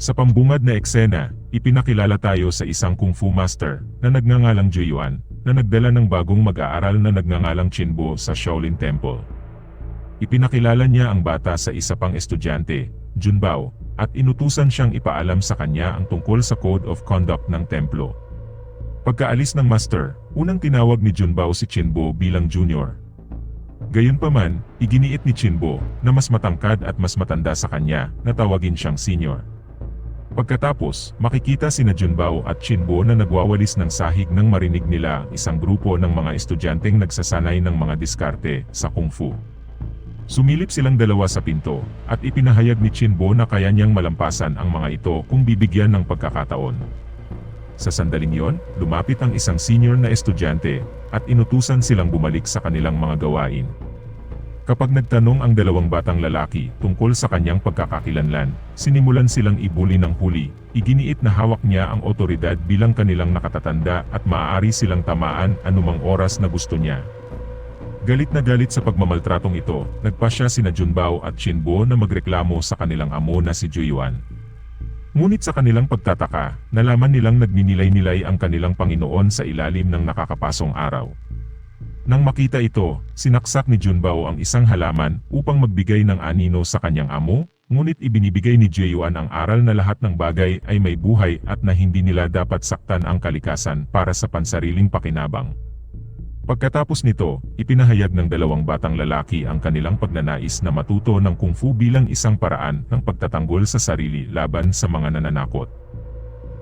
Sa pambungad na eksena, ipinakilala tayo sa isang kung fu master na nagngangalang Juyuan na nagdala ng bagong mag-aaral na nagngangalang Chinbo sa Shaolin Temple. Ipinakilala niya ang bata sa isa pang estudyante, Junbao, at inutusan siyang ipaalam sa kanya ang tungkol sa Code of Conduct ng templo. Pagkaalis ng master, unang tinawag ni Junbao si Chinbo bilang junior. Gayunpaman, iginiit ni Chinbo na mas matangkad at mas matanda sa kanya na tawagin siyang senior. Pagkatapos, makikita sina Junbao at Chinbo na nagwawalis ng sahig nang marinig nila ang isang grupo ng mga estudyanteng nagsasanay ng mga diskarte sa Kung Fu. Sumilip silang dalawa sa pinto, at ipinahayag ni Chinbo na kaya niyang malampasan ang mga ito kung bibigyan ng pagkakataon. Sa sandaling yon, lumapit ang isang senior na estudyante, at inutusan silang bumalik sa kanilang mga gawain. Kapag nagtanong ang dalawang batang lalaki tungkol sa kanyang pagkakakilanlan, sinimulan silang ibuli ng huli, iginiit na hawak niya ang otoridad bilang kanilang nakatatanda at maaari silang tamaan anumang oras na gusto niya. Galit na galit sa pagmamaltratong ito, nagpasya sina Junbao at Shinbo na magreklamo sa kanilang amo na si Juyuan. Ngunit sa kanilang pagtataka, nalaman nilang nagninilay-nilay ang kanilang Panginoon sa ilalim ng nakakapasong araw. Nang makita ito, sinaksak ni Junbao ang isang halaman upang magbigay ng anino sa kanyang amo, ngunit ibinibigay ni Jeyuan ang aral na lahat ng bagay ay may buhay at na hindi nila dapat saktan ang kalikasan para sa pansariling pakinabang. Pagkatapos nito, ipinahayag ng dalawang batang lalaki ang kanilang pagnanais na matuto ng kung fu bilang isang paraan ng pagtatanggol sa sarili laban sa mga nananakot.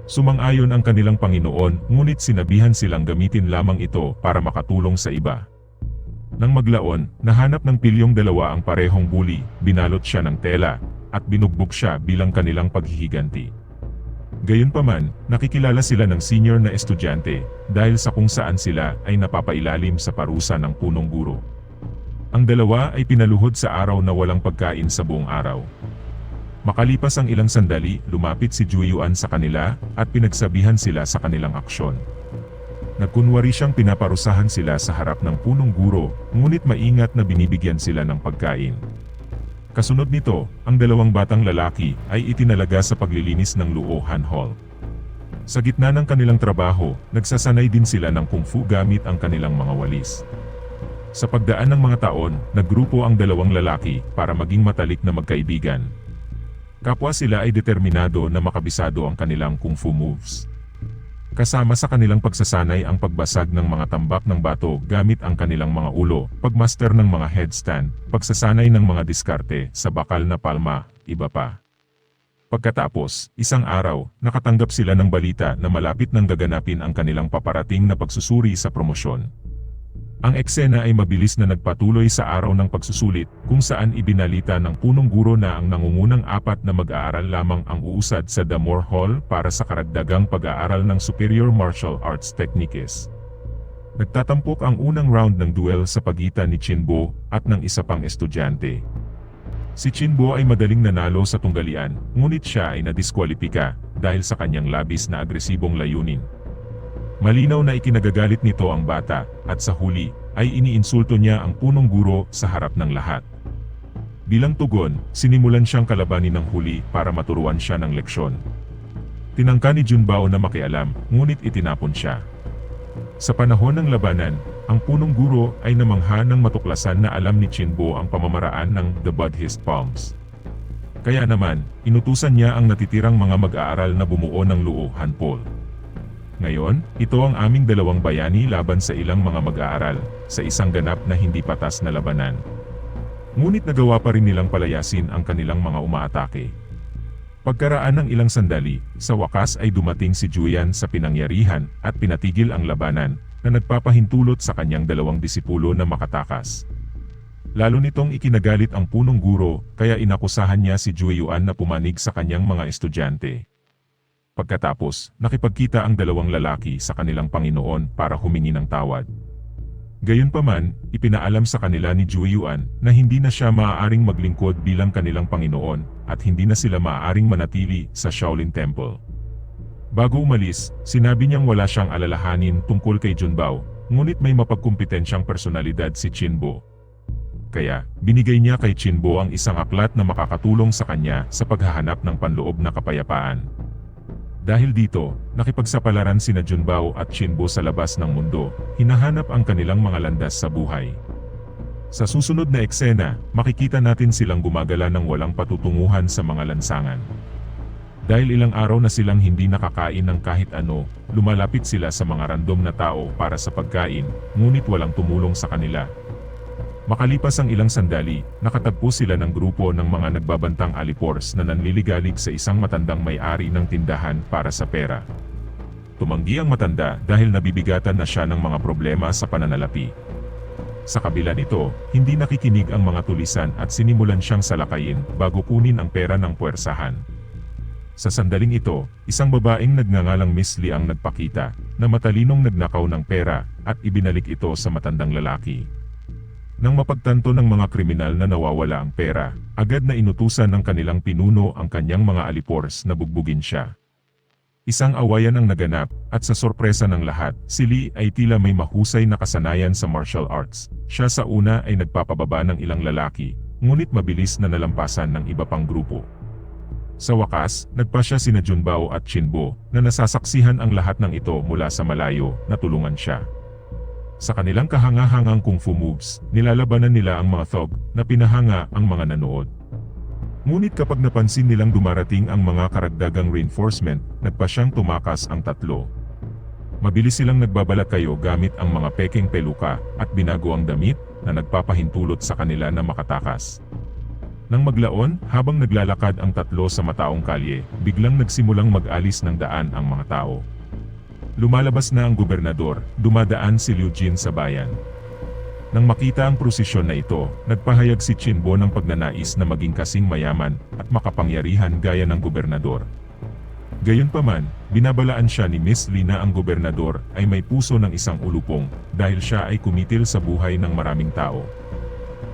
Sumang-ayon ang kanilang Panginoon, ngunit sinabihan silang gamitin lamang ito para makatulong sa iba. Nang maglaon, nahanap ng pilyong dalawa ang parehong buli, binalot siya ng tela, at binugbog siya bilang kanilang paghihiganti. Gayunpaman, nakikilala sila ng senior na estudyante, dahil sa kung saan sila ay napapailalim sa parusa ng punong guro. Ang dalawa ay pinaluhod sa araw na walang pagkain sa buong araw. Makalipas ang ilang sandali, lumapit si Juyuan sa kanila, at pinagsabihan sila sa kanilang aksyon. Nagkunwari siyang pinaparusahan sila sa harap ng punong guro, ngunit maingat na binibigyan sila ng pagkain. Kasunod nito, ang dalawang batang lalaki ay itinalaga sa paglilinis ng Luohan Hall. Sa gitna ng kanilang trabaho, nagsasanay din sila ng kung fu gamit ang kanilang mga walis. Sa pagdaan ng mga taon, naggrupo ang dalawang lalaki para maging matalik na magkaibigan. Kapwa sila ay determinado na makabisado ang kanilang kung fu moves. Kasama sa kanilang pagsasanay ang pagbasag ng mga tambak ng bato gamit ang kanilang mga ulo, pagmaster ng mga headstand, pagsasanay ng mga diskarte sa bakal na palma, iba pa. Pagkatapos, isang araw, nakatanggap sila ng balita na malapit nang gaganapin ang kanilang paparating na pagsusuri sa promosyon. Ang eksena ay mabilis na nagpatuloy sa araw ng pagsusulit kung saan ibinalita ng punong guro na ang nangungunang apat na mag-aaral lamang ang uusad sa Damore Hall para sa karagdagang pag-aaral ng Superior Martial Arts Techniques. Nagtatampok ang unang round ng duel sa pagitan ni Chinbo at ng isa pang estudyante. Si Chinbo ay madaling nanalo sa tunggalian, ngunit siya ay nadiskwalipika dahil sa kanyang labis na agresibong layunin. Malinaw na ikinagagalit nito ang bata, at sa huli, ay iniinsulto niya ang punong guro sa harap ng lahat. Bilang tugon, sinimulan siyang kalabanin ng huli para maturuan siya ng leksyon. Tinangka ni Junbao na makialam, ngunit itinapon siya. Sa panahon ng labanan, ang punong guro ay namangha ng matuklasan na alam ni Chinbo ang pamamaraan ng The Buddhist Palms. Kaya naman, inutusan niya ang natitirang mga mag-aaral na bumuo ng Luo Hanpol. Ngayon, ito ang aming dalawang bayani laban sa ilang mga mag-aaral, sa isang ganap na hindi patas na labanan. Ngunit nagawa pa rin nilang palayasin ang kanilang mga umaatake. Pagkaraan ng ilang sandali, sa wakas ay dumating si Julian sa pinangyarihan at pinatigil ang labanan na nagpapahintulot sa kanyang dalawang disipulo na makatakas. Lalo nitong ikinagalit ang punong guro kaya inakusahan niya si Jueyuan na pumanig sa kanyang mga estudyante. Pagkatapos, nakipagkita ang dalawang lalaki sa kanilang Panginoon para humingi ng tawad. Gayunpaman, ipinaalam sa kanila ni Jueyuan na hindi na siya maaaring maglingkod bilang kanilang Panginoon at hindi na sila maaaring manatili sa Shaolin Temple. Bago umalis, sinabi niyang wala siyang alalahanin tungkol kay Junbao, ngunit may mapagkumpetensyang personalidad si Chinbo. kaya binigay niya kay Chinbo ang isang aklat na makakatulong sa kanya sa paghahanap ng panloob na kapayapaan. Dahil dito, nakipagsapalaran sina Junbao at Chinbo sa labas ng mundo, hinahanap ang kanilang mga landas sa buhay. Sa susunod na eksena, makikita natin silang gumagala ng walang patutunguhan sa mga lansangan. Dahil ilang araw na silang hindi nakakain ng kahit ano, lumalapit sila sa mga random na tao para sa pagkain, ngunit walang tumulong sa kanila. Makalipas ang ilang sandali, nakatagpo sila ng grupo ng mga nagbabantang alipors na nanliligalig sa isang matandang may-ari ng tindahan para sa pera. Tumanggi ang matanda dahil nabibigatan na siya ng mga problema sa pananalapi. Sa kabila nito, hindi nakikinig ang mga tulisan at sinimulan siyang salakayin bago kunin ang pera ng puwersahan. Sa sandaling ito, isang babaeng nagngangalang Miss Lee ang nagpakita na matalinong nagnakaw ng pera at ibinalik ito sa matandang lalaki. Nang mapagtanto ng mga kriminal na nawawala ang pera, agad na inutusan ng kanilang pinuno ang kanyang mga alipors na bugbugin siya. Isang awayan ang naganap, at sa sorpresa ng lahat, si Lee ay tila may mahusay na kasanayan sa martial arts. Siya sa una ay nagpapababa ng ilang lalaki, ngunit mabilis na nalampasan ng iba pang grupo. Sa wakas, nagpa siya sina Junbao at Chinbo, na nasasaksihan ang lahat ng ito mula sa malayo, na tulungan siya. Sa kanilang kahangahangang kung fu moves, nilalabanan nila ang mga thug, na pinahanga ang mga nanood. Ngunit kapag napansin nilang dumarating ang mga karagdagang reinforcement, nagpa siyang tumakas ang tatlo. Mabilis silang nagbabalak kayo gamit ang mga peking peluka at binago ang damit na nagpapahintulot sa kanila na makatakas. Nang maglaon, habang naglalakad ang tatlo sa mataong kalye, biglang nagsimulang mag-alis ng daan ang mga tao. Lumalabas na ang gobernador, dumadaan si Liu Jin sa bayan. Nang makita ang prosesyon na ito, nagpahayag si Chinbo ng pagnanais na maging kasing mayaman at makapangyarihan gaya ng gobernador. Gayunpaman, binabalaan siya ni Miss Lee na ang gobernador ay may puso ng isang ulupong dahil siya ay kumitil sa buhay ng maraming tao.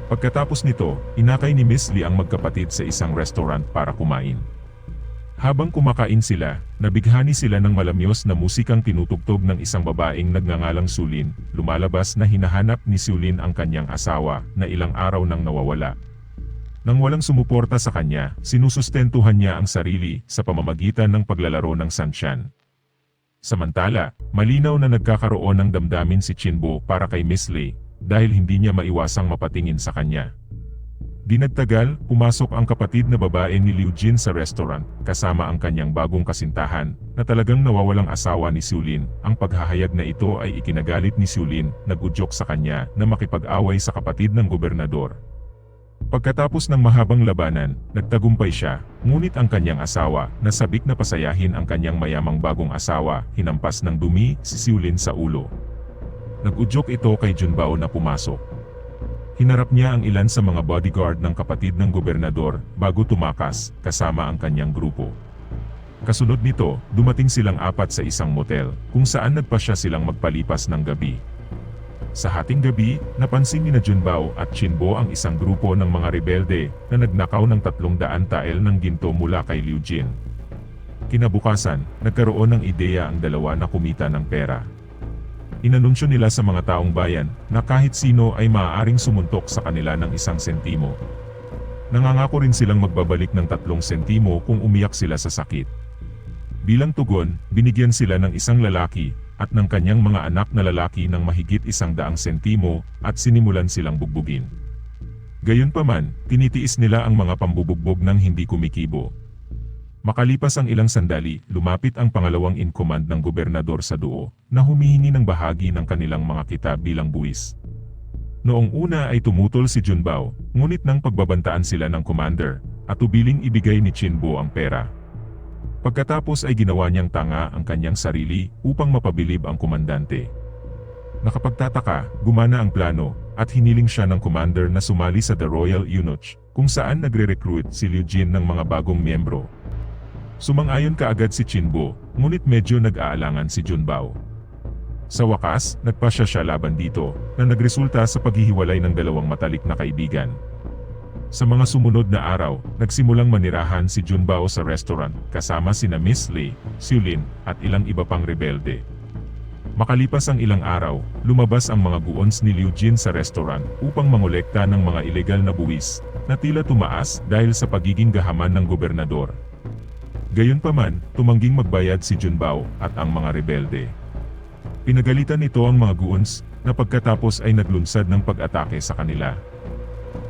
Pagkatapos nito, inakay ni Miss Lee ang magkapatid sa isang restaurant para kumain. Habang kumakain sila, nabighani sila ng malamyos na musikang tinutugtog ng isang babaeng nagngangalang Sulin, lumalabas na hinahanap ni Sulin ang kanyang asawa na ilang araw nang nawawala. Nang walang sumuporta sa kanya, sinusustentuhan niya ang sarili sa pamamagitan ng paglalaro ng sansyan. Samantala, malinaw na nagkakaroon ng damdamin si Chinbo para kay Miss Lee, dahil hindi niya maiwasang mapatingin sa kanya. Di nagtagal, pumasok ang kapatid na babae ni Liu Jin sa restaurant, kasama ang kanyang bagong kasintahan, na talagang nawawalang asawa ni Sulin. Ang paghahayag na ito ay ikinagalit ni Sulin, nagudyok sa kanya na makipag-away sa kapatid ng gobernador. Pagkatapos ng mahabang labanan, nagtagumpay siya, ngunit ang kanyang asawa, na sabik na pasayahin ang kanyang mayamang bagong asawa, hinampas ng dumi si Sulin sa ulo. Nagudyok ito kay Junbao na pumasok. Hinarap niya ang ilan sa mga bodyguard ng kapatid ng gobernador bago tumakas kasama ang kanyang grupo. Kasunod nito, dumating silang apat sa isang motel kung saan nagpasya silang magpalipas ng gabi. Sa hating gabi, napansin ni na Junbao at Chinbo ang isang grupo ng mga rebelde na nagnakaw ng tatlong daan tael ng ginto mula kay Liu Jin. Kinabukasan, nagkaroon ng ideya ang dalawa na kumita ng pera. Inanunsyo nila sa mga taong bayan na kahit sino ay maaaring sumuntok sa kanila ng isang sentimo. Nangangako rin silang magbabalik ng tatlong sentimo kung umiyak sila sa sakit. Bilang tugon, binigyan sila ng isang lalaki at ng kanyang mga anak na lalaki ng mahigit isang daang sentimo at sinimulan silang bugbugin. Gayunpaman, tinitiis nila ang mga pambubugbog ng hindi kumikibo. Makalipas ang ilang sandali, lumapit ang pangalawang in command ng gobernador sa duo, na humihingi ng bahagi ng kanilang mga kita bilang buwis. Noong una ay tumutol si Junbao, ngunit nang pagbabantaan sila ng commander, at ubiling ibigay ni Chinbo ang pera. Pagkatapos ay ginawa niyang tanga ang kanyang sarili upang mapabilib ang komandante. Nakapagtataka, gumana ang plano, at hiniling siya ng commander na sumali sa The Royal Eunuch, kung saan nagre-recruit si Liu Jin ng mga bagong miyembro. Sumang-ayon kaagad si Chinbo, ngunit medyo nag-aalangan si Junbao. Sa wakas, nagpasya siya laban dito, na nagresulta sa paghihiwalay ng dalawang matalik na kaibigan. Sa mga sumunod na araw, nagsimulang manirahan si Junbao sa restaurant, kasama sina Miss Lee, Siulin, at ilang iba pang rebelde. Makalipas ang ilang araw, lumabas ang mga guons ni Liu Jin sa restaurant upang mangolekta ng mga ilegal na buwis na tila tumaas dahil sa pagiging gahaman ng gobernador. Gayunpaman, tumangging magbayad si Junbao at ang mga rebelde. Pinagalitan nito ang mga guons na pagkatapos ay naglunsad ng pag-atake sa kanila.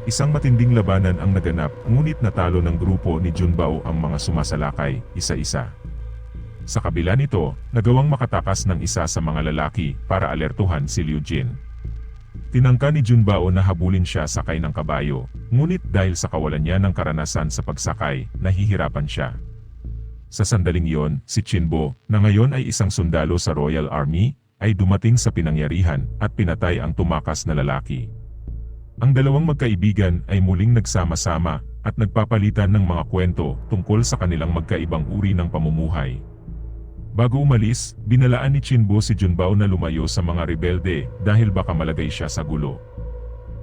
Isang matinding labanan ang naganap ngunit natalo ng grupo ni Junbao ang mga sumasalakay, isa-isa. Sa kabila nito, nagawang makatakas ng isa sa mga lalaki para alertuhan si Liu Jin. Tinangka ni Junbao na habulin siya sakay ng kabayo, ngunit dahil sa kawalan niya ng karanasan sa pagsakay, nahihirapan siya. Sa sandaling iyon, si Chinbo, na ngayon ay isang sundalo sa Royal Army, ay dumating sa pinangyarihan at pinatay ang tumakas na lalaki. Ang dalawang magkaibigan ay muling nagsama-sama at nagpapalitan ng mga kwento tungkol sa kanilang magkaibang uri ng pamumuhay. Bago umalis, binalaan ni Chinbo si Junbao na lumayo sa mga rebelde dahil baka malagay siya sa gulo.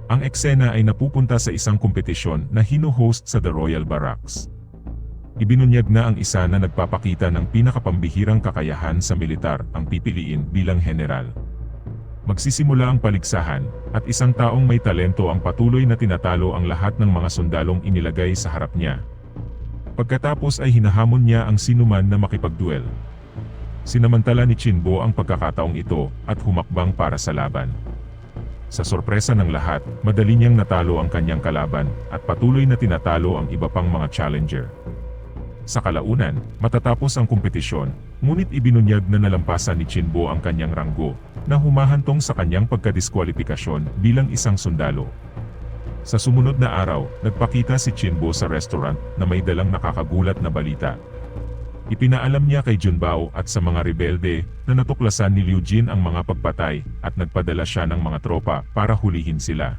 Ang eksena ay napupunta sa isang kompetisyon na hino-host sa The Royal Barracks. Ibinunyag na ang isa na nagpapakita ng pinakapambihirang kakayahan sa militar ang pipiliin bilang general. Magsisimula ang paligsahan, at isang taong may talento ang patuloy na tinatalo ang lahat ng mga sundalong inilagay sa harap niya. Pagkatapos ay hinahamon niya ang sinuman na makipagduel. Sinamantala ni Chinbo ang pagkakataong ito at humakbang para sa laban. Sa sorpresa ng lahat, madali niyang natalo ang kanyang kalaban at patuloy na tinatalo ang iba pang mga challenger. Sa kalaunan, matatapos ang kompetisyon, ngunit ibinunyag na nalampasan ni Chinbo ang kanyang ranggo, na humahantong sa kanyang pagkadiskwalifikasyon bilang isang sundalo. Sa sumunod na araw, nagpakita si Chinbo sa restaurant na may dalang nakakagulat na balita. Ipinaalam niya kay Junbao at sa mga rebelde na natuklasan ni Liu Jin ang mga pagpatay at nagpadala siya ng mga tropa para hulihin sila.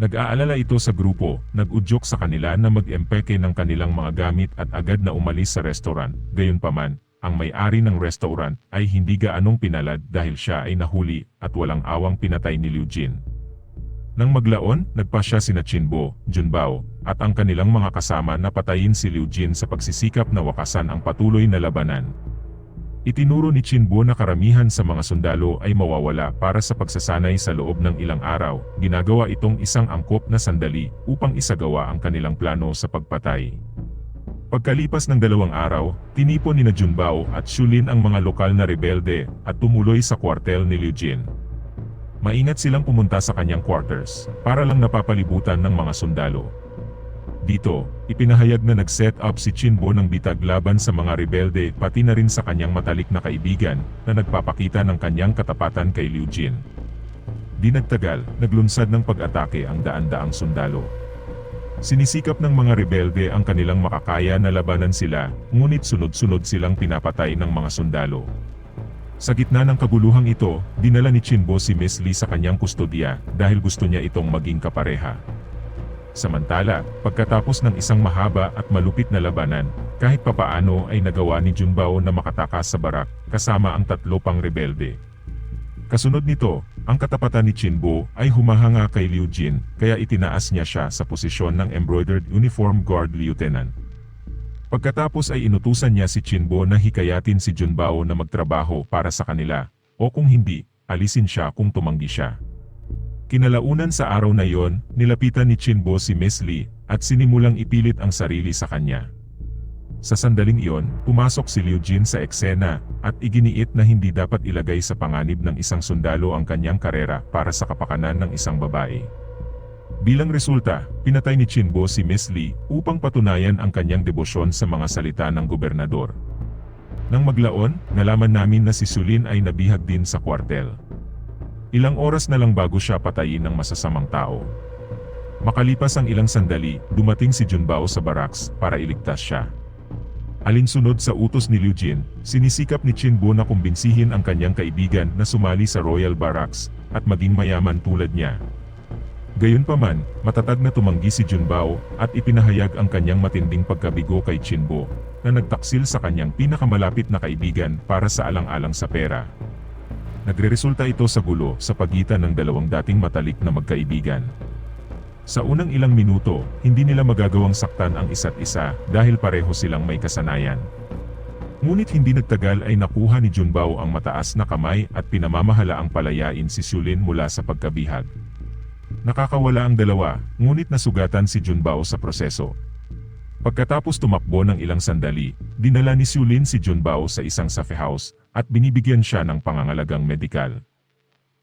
Nag-aalala ito sa grupo, nag-udyok sa kanila na mag-empeke ng kanilang mga gamit at agad na umalis sa restaurant. Gayunpaman, ang may-ari ng restaurant ay hindi gaanong pinalad dahil siya ay nahuli at walang awang pinatay ni Liu Jin. Nang maglaon, nagpa siya sina Chinbo, Junbao, at ang kanilang mga kasama na patayin si Liu Jin sa pagsisikap na wakasan ang patuloy na labanan. Itinuro ni Chinbo na karamihan sa mga sundalo ay mawawala para sa pagsasanay sa loob ng ilang araw. Ginagawa itong isang angkop na sandali upang isagawa ang kanilang plano sa pagpatay. Pagkalipas ng dalawang araw, tinipon ni na Junbao at Shulin ang mga lokal na rebelde at tumuloy sa kwartel ni Liu Jin. Maingat silang pumunta sa kanyang quarters para lang napapalibutan ng mga sundalo. Dito, ipinahayag na nag-set up si Chinbo ng bitag laban sa mga rebelde pati na rin sa kanyang matalik na kaibigan na nagpapakita ng kanyang katapatan kay Liu Jin. Di nagtagal, naglunsad ng pag-atake ang daan-daang sundalo. Sinisikap ng mga rebelde ang kanilang makakaya na labanan sila, ngunit sunod-sunod silang pinapatay ng mga sundalo. Sa gitna ng kabuluhang ito, dinala ni Chinbo si Miss Lee sa kanyang kustodya dahil gusto niya itong maging kapareha. Samantala, pagkatapos ng isang mahaba at malupit na labanan, kahit papaano ay nagawa ni Junbao na makatakas sa barak, kasama ang tatlo pang rebelde. Kasunod nito, ang katapatan ni Chinbo ay humahanga kay Liu Jin, kaya itinaas niya siya sa posisyon ng Embroidered Uniform Guard Lieutenant. Pagkatapos ay inutusan niya si Chinbo na hikayatin si Junbao na magtrabaho para sa kanila, o kung hindi, alisin siya kung tumanggi siya. Kinalaunan sa araw na yon, nilapitan ni Chinbo si Miss Lee, at sinimulang ipilit ang sarili sa kanya. Sa sandaling iyon, pumasok si Liu Jin sa eksena, at iginiit na hindi dapat ilagay sa panganib ng isang sundalo ang kanyang karera para sa kapakanan ng isang babae. Bilang resulta, pinatay ni Chinbo si Miss Lee upang patunayan ang kanyang debosyon sa mga salita ng gobernador. Nang maglaon, nalaman namin na si Sulin ay nabihag din sa kwartel. Ilang oras na lang bago siya patayin ng masasamang tao. Makalipas ang ilang sandali, dumating si Junbao sa barracks para iligtas siya. Alinsunod sa utos ni Liu Jin, sinisikap ni Chinbo na kumbinsihin ang kanyang kaibigan na sumali sa Royal Barracks at maging mayaman tulad niya. Gayunpaman, matatag na tumanggi si Junbao at ipinahayag ang kanyang matinding pagkabigo kay Chinbo na nagtaksil sa kanyang pinakamalapit na kaibigan para sa alang-alang sa pera. Nagreresulta ito sa gulo sa pagitan ng dalawang dating matalik na magkaibigan. Sa unang ilang minuto, hindi nila magagawang saktan ang isa't isa dahil pareho silang may kasanayan. Ngunit hindi nagtagal ay nakuha ni Junbao ang mataas na kamay at pinamamahala ang palayain si Sulin mula sa pagkabihag. Nakakawala ang dalawa, ngunit nasugatan si Junbao sa proseso. Pagkatapos tumakbo ng ilang sandali, dinala ni Sulin si Junbao sa isang safe house at binibigyan siya ng pangangalagang medikal.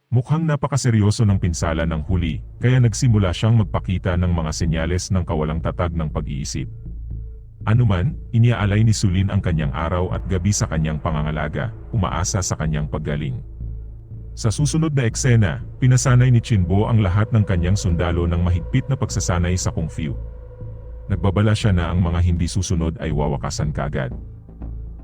Mukhang napakaseryoso ng pinsala ng huli, kaya nagsimula siyang magpakita ng mga senyales ng kawalang tatag ng pag-iisip. Anuman, iniaalay ni Sulin ang kanyang araw at gabi sa kanyang pangangalaga, umaasa sa kanyang paggaling. Sa susunod na eksena, pinasanay ni Chinbo ang lahat ng kanyang sundalo ng mahigpit na pagsasanay sa Kung Fu. Nagbabala siya na ang mga hindi susunod ay wawakasan kagad.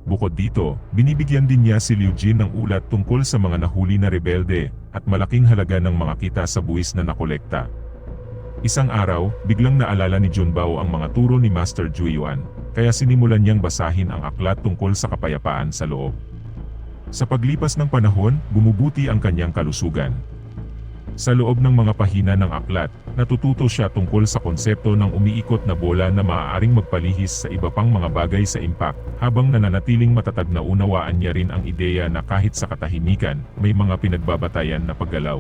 Bukod dito, binibigyan din niya si Liu Jin ng ulat tungkol sa mga nahuli na rebelde at malaking halaga ng mga kita sa buwis na nakolekta. Isang araw, biglang naalala ni Junbao ang mga turo ni Master Jueyuan, kaya sinimulan niyang basahin ang aklat tungkol sa kapayapaan sa loob. Sa paglipas ng panahon, bumubuti ang kanyang kalusugan. Sa loob ng mga pahina ng aklat, natututo siya tungkol sa konsepto ng umiikot na bola na maaaring magpalihis sa iba pang mga bagay sa impact, habang nananatiling matatag na unawaan niya rin ang ideya na kahit sa katahimikan, may mga pinagbabatayan na paggalaw.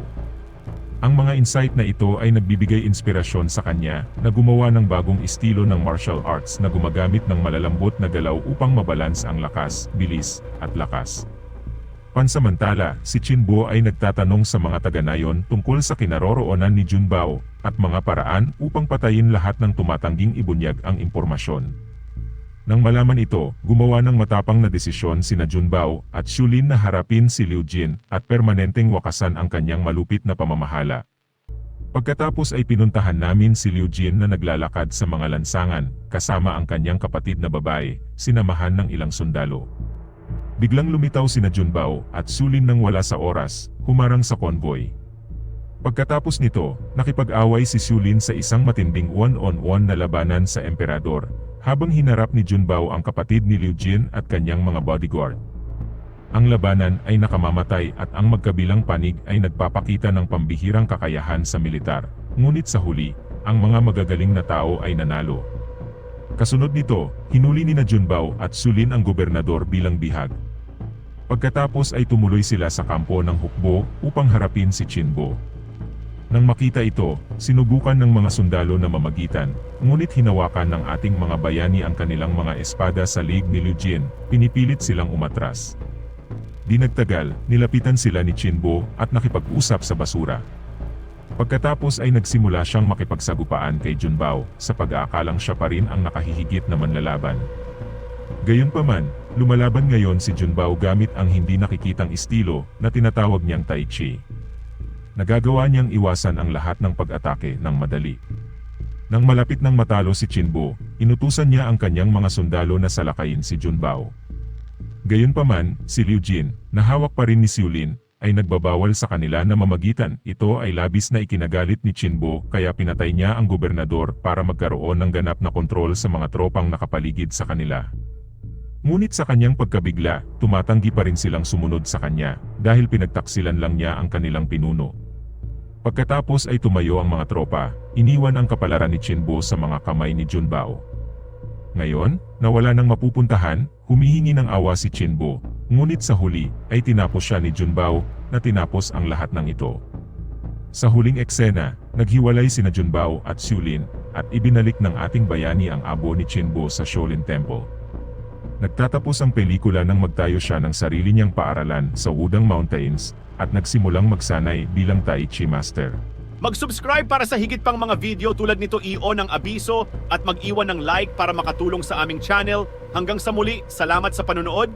Ang mga insight na ito ay nagbibigay inspirasyon sa kanya na gumawa ng bagong estilo ng martial arts na gumagamit ng malalambot na galaw upang mabalans ang lakas, bilis, at lakas. Pansamantala, si Chinbo ay nagtatanong sa mga taga-nayon tungkol sa kinaroroonan ni Junbao at mga paraan upang patayin lahat ng tumatangging ibunyag ang impormasyon. Nang malaman ito, gumawa ng matapang na desisyon sina Junbao at Shulin na harapin si Liu Jin at permanenteng wakasan ang kanyang malupit na pamamahala. Pagkatapos ay pinuntahan namin si Liu Jin na naglalakad sa mga lansangan, kasama ang kanyang kapatid na babae, sinamahan ng ilang sundalo. Biglang lumitaw sina Junbao at Sulin nang wala sa oras, humarang sa convoy. Pagkatapos nito, nakipag-away si Sulin sa isang matinding one-on-one na labanan sa emperador, habang hinarap ni Junbao ang kapatid ni Liu Jin at kanyang mga bodyguard. Ang labanan ay nakamamatay at ang magkabilang panig ay nagpapakita ng pambihirang kakayahan sa militar, ngunit sa huli, ang mga magagaling na tao ay nanalo. Kasunod nito, hinuli ni na Junbao at Sulin ang gobernador bilang bihag. Pagkatapos ay tumuloy sila sa kampo ng hukbo upang harapin si Chinbo. Nang makita ito, sinubukan ng mga sundalo na mamagitan, ngunit hinawakan ng ating mga bayani ang kanilang mga espada sa lig ni Liu Jin, pinipilit silang umatras. Di nagtagal, nilapitan sila ni Chinbo at nakipag-usap sa basura. Pagkatapos ay nagsimula siyang makipagsagupaan kay Junbao sa pag-aakalang siya pa rin ang nakahihigit na manlalaban. Gayunpaman, lumalaban ngayon si Junbao gamit ang hindi nakikitang estilo na tinatawag niyang Tai Chi. Nagagawa niyang iwasan ang lahat ng pag-atake ng madali. Nang malapit nang matalo si Chinbo, inutusan niya ang kanyang mga sundalo na salakayin si Junbao. Gayunpaman, si Liu Jin, na hawak pa rin ni Xiulin, ay nagbabawal sa kanila na mamagitan. Ito ay labis na ikinagalit ni Chinbo kaya pinatay niya ang gobernador para magkaroon ng ganap na kontrol sa mga tropang nakapaligid sa kanila. Ngunit sa kanyang pagkabigla, tumatanggi pa rin silang sumunod sa kanya dahil pinagtaksilan lang niya ang kanilang pinuno. Pagkatapos ay tumayo ang mga tropa, iniwan ang kapalaran ni Chinbo sa mga kamay ni Junbao. Ngayon, nawala nang mapupuntahan, humihingi ng awa si Chinbo, ngunit sa huli, ay tinapos siya ni Junbao, na tinapos ang lahat ng ito. Sa huling eksena, naghiwalay sina Junbao at Xiulin, at ibinalik ng ating bayani ang abo ni Chinbo sa Shaolin Temple. Nagtatapos ang pelikula nang magtayo siya ng sarili niyang paaralan sa Wudang Mountains, at nagsimulang magsanay bilang Tai Chi Master. Mag-subscribe para sa higit pang mga video tulad nito i-on abiso at mag-iwan ng like para makatulong sa aming channel. Hanggang sa muli, salamat sa panonood